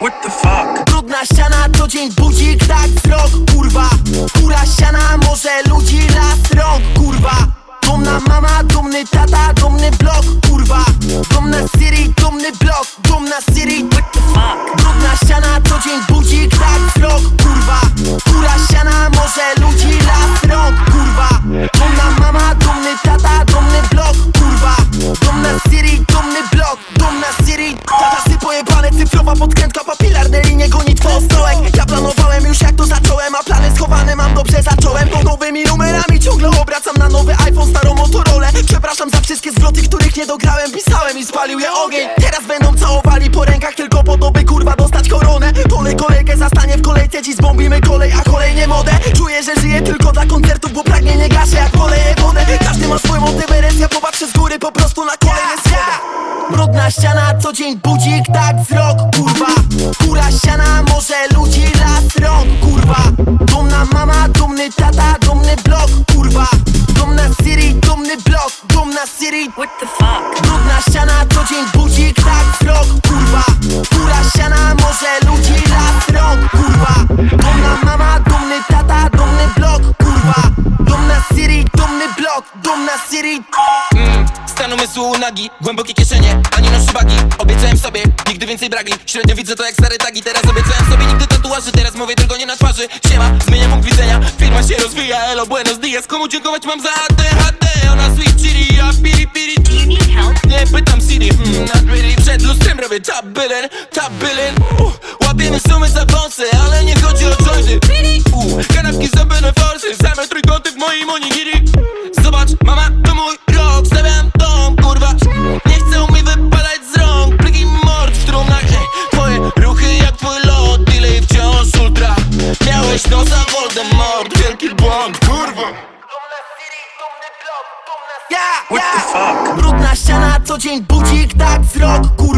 What the fuck? Brudna ściana, co dzień budzik, tak wzrok, kurwa Kura ściana, może ludzi, las rąk, kurwa Dumna mama, dumny tata, dumny blok, kurwa Dumna city, dumny blok, dumna city What the fuck? Pojebane, cyfrowa podkrętka, papilarne linie gonitwo stołek. Ja planowałem już jak to zacząłem, a plany schowane mam dobrze zacząłem. Tą nowymi numerami ciągle obracam na nowy iPhone, starą Motorola. Przepraszam za wszystkie zwroty, których nie dograłem, pisałem i spalił je ogień. Teraz będą całowali po rękach tylko po to, by kurwa dostać koronę. Pole kolejkę zastanie w kolejce, dziś zbombimy kolej, a kolej nie modę. Czuję, że żyję tylko dla koncertów, bo pragnienie gaszę jak poleję ściana, co dzień budzik, tak wzrok, kurwa. Kura ściana, może ludzi, las rąk, kurwa? Dumna mama, dumny tata, dumny blok, kurwa. Dumna city, dumny blok, dumna city What the fuck? Brudna ściana, co dzień budzik, tak wzrok, kurwa. Kura ściana, może ludzi, las rąk, kurwa? Dumna mama, dumny tata, dumny blok, kurwa. Dumna city, dumny blok, dumna city Stan umysłu nagi, głębokie kieszenie, ani noszę bagi Obiecałem sobie, nigdy więcej bragi. Średnio widzę to jak stare tagi. Teraz obiecałem sobie nigdy tatuaży. Teraz mówię tylko nie na twarzy. Siema, zmieniam punkt widzenia. Firma się rozwija, elo, buenos dias. Komu dziękować mam za ADHD Ona sweet chili, ja piri piri. Do you need help? Nie pytam Siri, hmm, not really. Przed lustrem robię top billing, top billing uh, Łapiemy sumy za wąsy, ale nie chodzi o jointy. Uh, Kanapki Miałeś nosa Voldemort Wielki błąd, kurwa Dumna city, dumny blok, dumna city Ja, What the ja. fuck? Brudna ściana, co dzień budzik, tak wzrok, kurwa